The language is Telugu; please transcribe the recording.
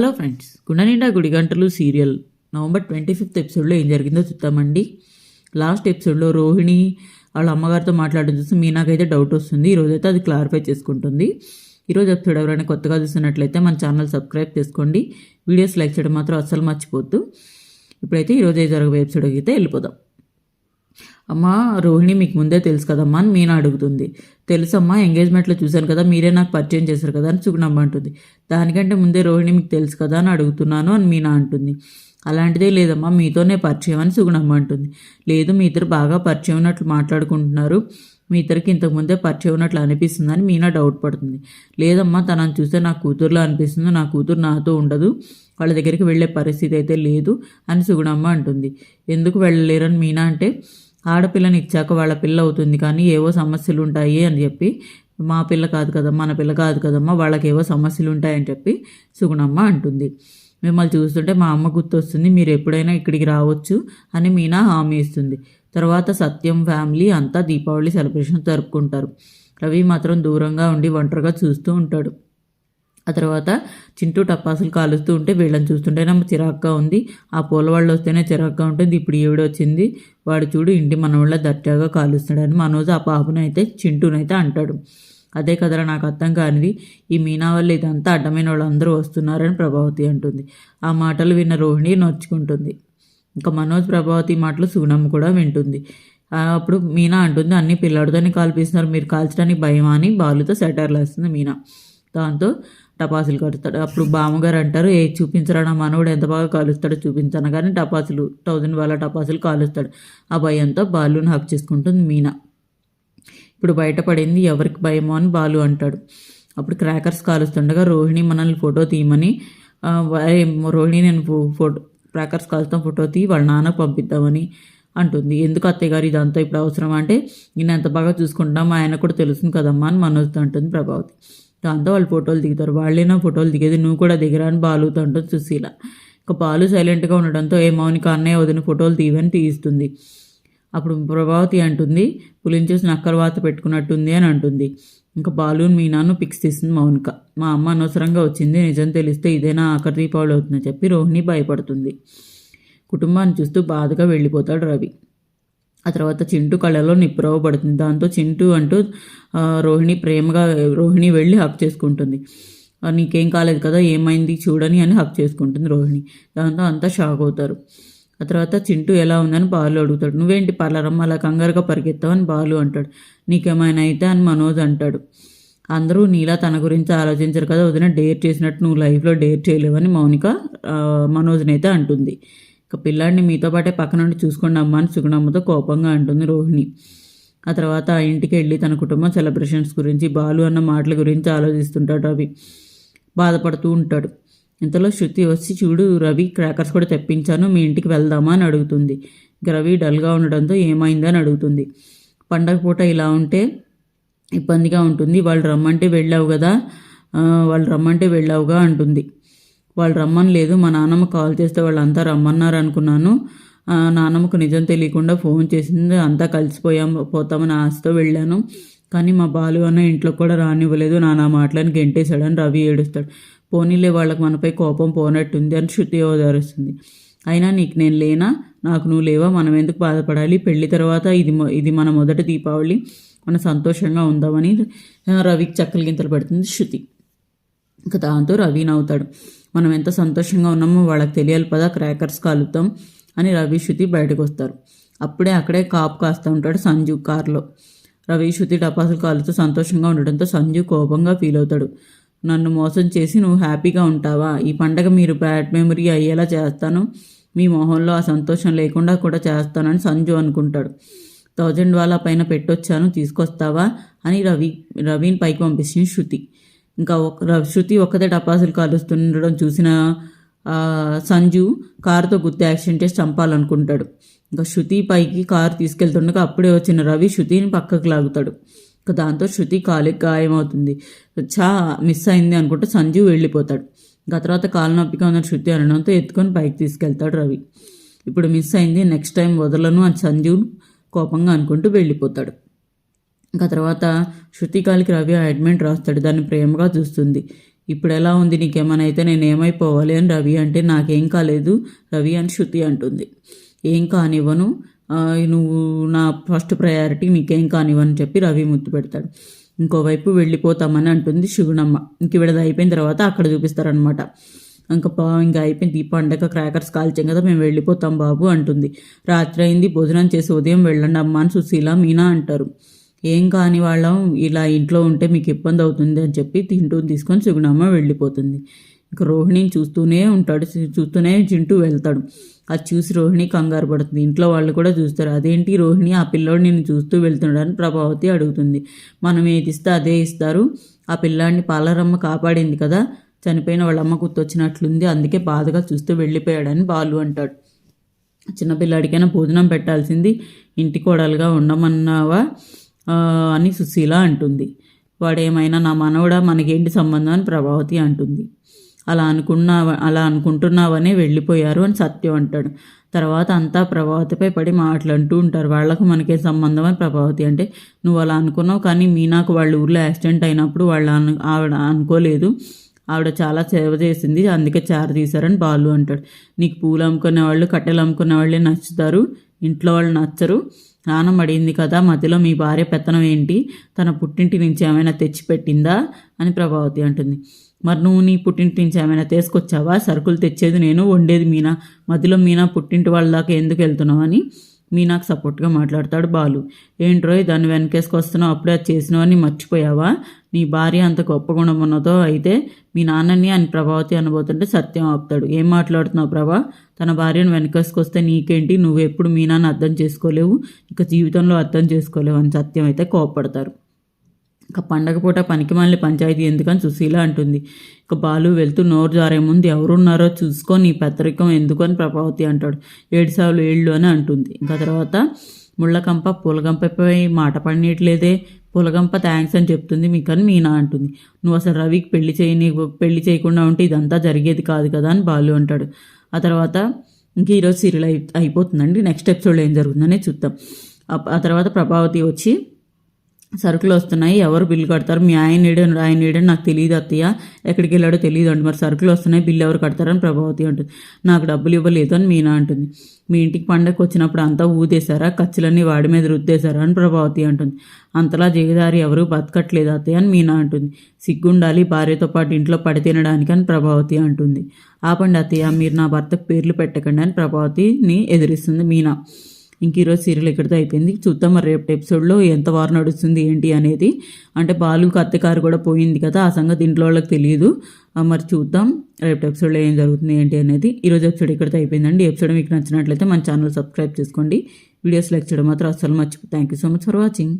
హలో ఫ్రెండ్స్ గుణనిండా గుడి గంటలు సీరియల్ నవంబర్ ట్వంటీ ఫిఫ్త్ ఎపిసోడ్లో ఏం జరిగిందో చూద్దామండి. లాస్ట్ ఎపిసోడ్లో రోహిణి వాళ్ళ అమ్మగారితో మాట్లాడడం చూసి మీనాకైతే డౌట్ వస్తుంది. ఈరోజైతే అది క్లారిఫై చేసుకుంటుంది. ఈరోజు ఎపిసోడ్ ఎవరైనా కొత్తగా చూసినట్లయితే మన ఛానల్ సబ్స్క్రైబ్ చేసుకోండి. వీడియోస్ లైక్ చేయడం మాత్రం అస్సలు మర్చిపోద్దు. ఇప్పుడైతే ఈరోజు ఏ జరగబోయే ఎపిసోడ్కి అయితే వెళ్ళిపోదాం. అమ్మా రోహిణి మీకు ముందే తెలుసు కదమ్మా అని మీనా అడుగుతుంది. తెలుసమ్మా ఎంగేజ్మెంట్లో చూశాను కదా మీరే నాకు పరిచయం చేశారు కదా అని సుగుణమ్మ అంటుంది. దానికంటే ముందే రోహిణి మీకు తెలుసు కదా అని అడుగుతున్నాను అని మీనా అంటుంది. అలాంటిదే లేదమ్మా మీతోనే పరిచయం అని సుగుణమ్మ అంటుంది. లేదు మీ ఇద్దరు బాగా పరిచయం ఉన్నట్లు మాట్లాడుకుంటున్నారు. మీ ఇద్దరికి ఇంతకుముందే పరిచయం ఉన్నట్లు అనిపిస్తుందని మీనా డౌట్ పడుతుంది. లేదమ్మా తనని చూస్తే నా కూతురులో అనిపిస్తుంది. నా కూతురు నాతో ఉండదు. వాళ్ళ దగ్గరికి వెళ్ళే పరిస్థితి అయితే లేదు అని సుగుణమ్మ అంటుంది. ఎందుకు వెళ్ళలేరని మీనా అంటే ఆడపిల్లని ఇచ్చాక వాళ్ళ పిల్ల అవుతుంది కానీ ఏవో సమస్యలు ఉంటాయి అని చెప్పి మా పిల్ల కాదు కదమ్మా మన పిల్ల కాదు కదమ్మా వాళ్ళకి ఏవో సమస్యలు ఉంటాయని చెప్పి సుగుణమ్మ అంటుంది. మిమ్మల్ని చూస్తుంటే మా అమ్మ గుర్తొస్తుంది మీరు ఎప్పుడైనా ఇక్కడికి రావచ్చు అని మీనా హామీ ఇస్తుంది. తర్వాత సత్యం ఫ్యామిలీ అంతా దీపావళి సెలబ్రేషన్ జరుపుకుంటారు. రవి మాత్రం దూరంగా ఉండి ఒంటరిగా చూస్తూ ఉంటాడు. ఆ తర్వాత చింటూ టపాసులు కాలుస్తూ ఉంటే వీళ్ళని చూస్తుంటే నాకు చిరాగ్గా ఉంది. ఆ పూలవాళ్ళు వస్తేనే చిరాగ్గా ఉంటుంది. ఇప్పుడు ఈవిడ వచ్చింది. వాడు చూడు ఇంటి మనవాళ్ళ దర్జాగా కాలుస్తాడని మనోజ్ ఆ పాపనైతే చింటూనైతే అంటాడు. అదే కదరా నాకు అర్థం కానిది. ఈ మీనా వల్ల ఇదంతా అడ్డమైన వాళ్ళందరూ వస్తున్నారని ప్రభావతి అంటుంది. ఆ మాటలు విన్న రోహిణి నొచ్చుకుంటుంది. ఇంకా మనోజ్ ప్రభావతి మాటలు సుగుణమ్మ కూడా వింటుంది. అప్పుడు మీనా అంటుంది అన్ని పిల్లాడితోనే కాల్పిస్తున్నారు. మీరు కాల్చడానికి భయమా అని బాలుతో సెటర్లు వేస్తుంది మీనా. దాంతో టపాసులు కలుస్తాడు. అప్పుడు బామ్మగారు అంటారు ఏ చూపించరా నా మనవడు ఎంత బాగా కాలుస్తాడో చూపించాను? కానీ టపాసులు థౌజండ్ వాళ్ళ టపాసులు కాలుస్తాడు. ఆ భయంతో బాలుని హక్ చేసుకుంటుంది మీనా. ఇప్పుడు బయటపడింది ఎవరికి భయమో అని బాలు అంటాడు. అప్పుడు క్రాకర్స్ కాలుస్తుండగా రోహిణి మనల్ని ఫోటో తీయమని రోహిణి నేను ఫోటో క్రాకర్స్ కాలుస్తాం ఫోటో తీయి వాళ్ళ నాన్నకు పంపిద్దామని అంటుంది. ఎందుకు అత్తయ్య గారు ఇదంతా ఇప్పుడు అవసరం అంటే నేను ఎంత బాగా చూసుకుంటాం ఆయన కూడా తెలుస్తుంది కదమ్మా అని మనోజ్తో అంటుంది ప్రభావతి. దాంతో వాళ్ళు ఫోటోలు దిగుతారు. వాళ్ళైనా ఫోటోలు దిగేది నువ్వు కూడా దిగరా అని బాలుతో అంటుంది సుశీల. ఇక బాలు సైలెంట్గా ఉండడంతో ఏ మౌనిక అన్నయ్య వదిన ఫోటోలు తీయని తీయిస్తుంది. అప్పుడు ప్రభావతి అంటుంది పులిని చూసి నక్కరవాత పెట్టుకున్నట్టుంది అని అంటుంది. ఇంకా బాలు నాన్న పిక్స్ తీస్తుంది మౌనిక. మా అమ్మ అనవసరంగా వచ్చింది. నిజం తెలిస్తే ఇదేనా ఆఖరి దీపావళి అవుతుందని చెప్పి రోహిణి భయపడుతుంది. కుటుంబాన్ని చూస్తూ బాధగా వెళ్ళిపోతాడు రవి. ఆ తర్వాత చింటూ కళ్ళలో నిప్పురవ్వబడుతుంది దాంతో చింటూ అంటూ రోహిణి ప్రేమగా రోహిణి వెళ్ళి హక్ చేసుకుంటుంది. నీకేం కాలేదు కదా ఏమైంది చూడని అని హక్ చేసుకుంటుంది రోహిణి. దాంతో అంతా షాక్ అవుతారు. ఆ తర్వాత చింటూ ఎలా ఉందని బాలు అడుగుతాడు. నువ్వేంటి పర్లరమ్మ అలా కంగారుగా అని బాలు అంటాడు. నీకేమైనా అయితే అని మనోజ్ అంటాడు. అందరూ నీలా తన గురించి ఆలోచించరు కదా వదిన డేర్ చేసినట్టు నువ్వు లైఫ్లో డేర్ చేయలేవని మౌనిక మనోజ్నైతే అంటుంది. ఇక పిల్లాడిని మీతో పాటే పక్కనుండి చూసుకోండి అమ్మ అని సుగుణమ్మతో కోపంగా అంటుంది రోహిణి. ఆ తర్వాత ఆ ఇంటికి వెళ్ళి తన కుటుంబం సెలబ్రేషన్స్ గురించి బాలు అన్న మాటల గురించి ఆలోచిస్తుంటాడు రవి. బాధపడుతూ ఉంటాడు. ఇంతలో శృతి వచ్చి చూడు రవి క్రాకర్స్ కూడా తెప్పించాను మీ ఇంటికి వెళ్దామా? అని అడుగుతుంది. ఇక రవి డల్గా ఉండడంతో ఏమైందని అడుగుతుంది. పండగ పూట ఇలా ఉంటే ఇబ్బందిగా ఉంటుంది. వాళ్ళు రమ్మంటే వెళ్ళావు కదా వాళ్ళు రమ్మంటే వెళ్ళావుగా అంటుంది. వాళ్ళు రమ్మని లేదు మా నాన్నమ్మ కాల్ చేస్తే వాళ్ళంతా రమ్మన్నారు అనుకున్నాను. నాన్నమ్మకు నిజం తెలియకుండా ఫోన్ చేసింది అంతా కలిసిపోయాం పోతామని ఆశతో వెళ్ళాను. కానీ మా బాలు అన్న ఇంట్లో కూడా రానివ్వలేదు. నా నా మాటలను గెంటేశాడని రవి ఏడుస్తాడు. పోనీలే వాళ్ళకి మనపై కోపం పోనట్టుంది అని శృతి ఓదారుస్తుంది. అయినా నీకు నేను లేనా? నాకు నువ్వు లేవా? మనం ఎందుకు బాధపడాలి? పెళ్ళి తర్వాత ఇది ఇది మన మొదటి దీపావళి. మనం సంతోషంగా ఉందామని రవికి చక్కలు గింతలు పెడుతుంది శృతి. ఇంకా దాంతో రవి నవ్వుతాడు. మనం ఎంత సంతోషంగా ఉన్నామో వాళ్ళకి తెలియాలి పదా క్రాకర్స్ కాలుతాం అని రవి శృతి బయటకు వస్తారు. అప్పుడే అక్కడే కాపు కాస్తూ ఉంటాడు సంజు కారులో. రవి శృతి టపాసులు కాలుతూ సంతోషంగా ఉండడంతో సంజు కోపంగా ఫీల్ అవుతాడు. నన్ను మోసం చేసి నువ్వు హ్యాపీగా ఉంటావా? ఈ పండగ మీరు బ్యాడ్ మెమరీ అయ్యేలా చేస్తాను. మీ మొహంలో ఆ సంతోషం లేకుండా కూడా చేస్తానని సంజు అనుకుంటాడు. థౌజండ్ వాళ్ళ పైన పెట్టొచ్చాను తీసుకొస్తావా? అని రవి రవిని పైకి పంపిస్తుంది శృతి. ఇంకా శృతి ఒక్కదే టపాసులు కాలుస్తుండడం చూసిన సంజు కారుతో గుర్తు యాక్సిడెంట్ చేసి చంపాలనుకుంటాడు. ఇంకా శృతి పైకి కారు తీసుకెళ్తుండగా అప్పుడే వచ్చిన రవి శృతిని పక్కకు లాగుతాడు. ఇంకా దాంతో శృతి కాలికి గాయమవుతుంది. చా మిస్ అయింది అనుకుంటే సంజు వెళ్ళిపోతాడు. ఇంకా తర్వాత కాలు నొప్పిగా ఉన్న శృతి అనడంతో ఎత్తుకొని పైకి తీసుకెళ్తాడు రవి. ఇప్పుడు మిస్ అయింది నెక్స్ట్ టైం వదలను అని సంజు కోపంగా అనుకుంటూ వెళ్ళిపోతాడు. ఇంకా తర్వాత శృతికాలికి రవి అడ్మెంట్ రాస్తాడు దాన్ని ప్రేమగా చూస్తుంది. ఇప్పుడు ఎలా ఉంది నీకేమైనా అయితే నేను ఏమైపోవాలి అని రవి అంటే నాకేం కాలేదు రవి అని శృతి అంటుంది. ఏం కానివ్వను నువ్వు నా ఫస్ట్ ప్రయారిటీ నీకేం కానివ్వని చెప్పి రవి ముద్దు పెడతాడు. ఇంకోవైపు వెళ్ళిపోతామని అంటుంది శివునమ్మ ఇంక విడద అయిపోయిన తర్వాత అక్కడ చూపిస్తారనమాట ఇంకా పా ఇంకా అయిపోయింది ఈ పండగ క్రాకర్స్ కాల్చాం కదా మేము వెళ్ళిపోతాం బాబు అంటుంది. రాత్రి అయింది భోజనం చేసి ఉదయం వెళ్ళండి అమ్మ అని సుశీల మీనా అంటారు. ఏం కాని వాళ్ళం ఇలా ఇంట్లో ఉంటే మీకు ఇబ్బంది అవుతుంది అని చెప్పి తింటూ తీసుకొని సుగుణమ్మ వెళ్ళిపోతుంది. ఇక రోహిణిని చూస్తూనే ఉంటాడు చూస్తూనే చింటూ వెళ్తాడు. అది చూసి రోహిణి కంగారు పడుతుంది. ఇంట్లో వాళ్ళు కూడా చూస్తారు. అదేంటి రోహిణి ఆ పిల్లోడు నిన్ను చూస్తూ వెళ్తున్నాడని ప్రభావతి అడుగుతుంది. మనం ఏది ఇస్తే అదే ఇస్తారు. ఆ పిల్లాడిని పాలరమ్మ కాపాడింది కదా. చనిపోయిన వాళ్ళమ్మ గుర్తొచ్చినట్లుంది. అందుకే బాధగా చూస్తూ వెళ్ళిపోయాడని బాలు అంటాడు. చిన్నపిల్లాడికైనా భోజనం పెట్టాల్సింది. ఇంటి కోడలుగా ఉండమన్నావా? అని సుశీల అంటుంది. వాడేమైనా నా మనవడా మనకేంటి సంబంధం అని ప్రభావతి అంటుంది. అలా అనుకున్నా అలా అనుకుంటున్నావనే వెళ్ళిపోయారు అని సత్యం అంటాడు. తర్వాత అంతా ప్రభావతిపై పడి మాట్లాడుతూ ఉంటారు. వాళ్ళకు మనకే సంబంధం అని ప్రభావతి అంటే నువ్వు అలా అనుకున్నావు కానీ మీనాకు వాళ్ళ ఊర్లో యాక్సిడెంట్ అయినప్పుడు వాళ్ళు అను ఆవిడ అనుకోలేదు. ఆవిడ చాలా సేవ చేసింది అందుకే చార తీశారని బాలు అంటాడు. నీకు పూలు అమ్ముకునే వాళ్ళు కట్టెలు అమ్ముకునే వాళ్ళే నచ్చుతారు. ఇంట్లో వాళ్ళు నచ్చరు. స్నానం అడిగింది కదా మధ్యలో మీ భార్య పెత్తనం ఏంటి? తన పుట్టింటి నుంచి ఏమైనా తెచ్చిపెట్టిందా? అని ప్రభావతి అంటుంది. మరి నువ్వు నీ పుట్టింటి నుంచి ఏమైనా తీసుకొచ్చావా? సరుకులు తెచ్చేది నేను వండేది మీనా? మధ్యలో మీనా పుట్టింటి వాళ్ళ దాకా ఎందుకు వెళ్తున్నావు అని మీనాకు సపోర్ట్గా మాట్లాడతాడు బాలు. ఏంట్రోయ్ దాన్ని వెనకేసుకొస్తున్నావు అప్పుడే అది చేసినావని మర్చిపోయావా? నీ భార్య అంత గొప్ప గుణం ఉన్నదో అయితే మీ నాన్నని అని ప్రభావతి అనబోతుంటే సత్యం ఆపుతాడు. ఏం మాట్లాడుతున్నావు ప్రభా? తన భార్యను వెనకసుకొస్తే నీకేంటి? నువ్వు ఎప్పుడు మీ నాన్న అర్థం చేసుకోలేవు. ఇక జీవితంలో అర్థం చేసుకోలేవు అని సత్యం అయితే కోపడతారు ఇక పండగ పూట పనికి మళ్ళీ పంచాయతీ ఎందుకని సుశీల అంటుంది. ఇక బాలు వెళ్తూ నోరు జారే ముందు ఎవరున్నారో చూసుకొని నీ పెద్దరికం ఎందుకు అని ప్రభావతి అంటాడు. ఏడు సార్లు ఏళ్ళు అని అంటుంది. ఇంకా తర్వాత ముళ్ళకంప పూలగంపపై మాట పడినట్లేదే. పులగంప థ్యాంక్స్ అని చెప్తుంది. మీకని మీనా అంటుంది. నువ్వు అసలు రవికి పెళ్ళి చేయని పెళ్ళి చేయకుండా ఉంటే ఇదంతా జరిగేది కాదు కదా అని బాలు అంటాడు. ఆ తర్వాత ఇంక ఈరోజు సీరియల్ అయి అయిపోతుందండి. నెక్స్ట్ ఎపిసోడ్లో ఏం జరుగుతుందనే చూద్దాం. ఆ తర్వాత ప్రభావతి వచ్చి సరుకులు వస్తున్నాయి. ఎవరు బిల్లు కడతారు? మీ ఆయన ఏడు ఆయన ఏడని నాకు తెలియదు అత్తయ్య. ఎక్కడికి వెళ్ళాడో తెలియదు అండి. మరి సరుకులు వస్తున్నాయి బిల్లు ఎవరు కడతారని ప్రభావతి అంటుంది. నాకు డబ్బులు ఇవ్వలేదు అని మీనా అంటుంది. మీ ఇంటికి పండగకి వచ్చినప్పుడు అంతా ఊదేశారా? ఖర్చులన్నీ వాడి మీద రుద్దేశారా అని ప్రభావతి అంటుంది. అంతలా జగదారి ఎవరు బతకట్లేదు అత్తయ్య అని మీనా అంటుంది. సిగ్గుండాలి భార్యతో పాటు ఇంట్లో పడి తినడానికి అని ప్రభావతి అంటుంది. ఆపండి అత్తయ్య మీరు నా భర్తకు పేర్లు పెట్టకండి అని ప్రభావతిని ఎదిరిస్తుంది మీనా. ఇంక ఈరోజు సీరియల్ ఇక్కడితో అయిపోయింది. చూద్దాం మరి రేపు ఎపిసోడ్లో ఎంత వారు నడుస్తుంది ఏంటి అనేది. అంటే బాలు అత్తకారు కూడా పోయింది కదా ఆ సంగతి ఇంట్లో వాళ్ళకి తెలియదు. మరి చూద్దాం రేపు ఎపిసోడ్లో ఏం జరుగుతుంది ఏంటి అనేది. ఈరోజు ఎపిసోడ్ ఇక్కడితో అయిపోయిందండి. ఎపిసోడ్ మీకు నచ్చినట్లయితే మన ఛానల్ సబ్స్క్రైబ్ చేసుకోండి. వీడియోస్ లైక్ చేయడం మాత్రం అస్సలు మర్చిపో. Thank you so much for watching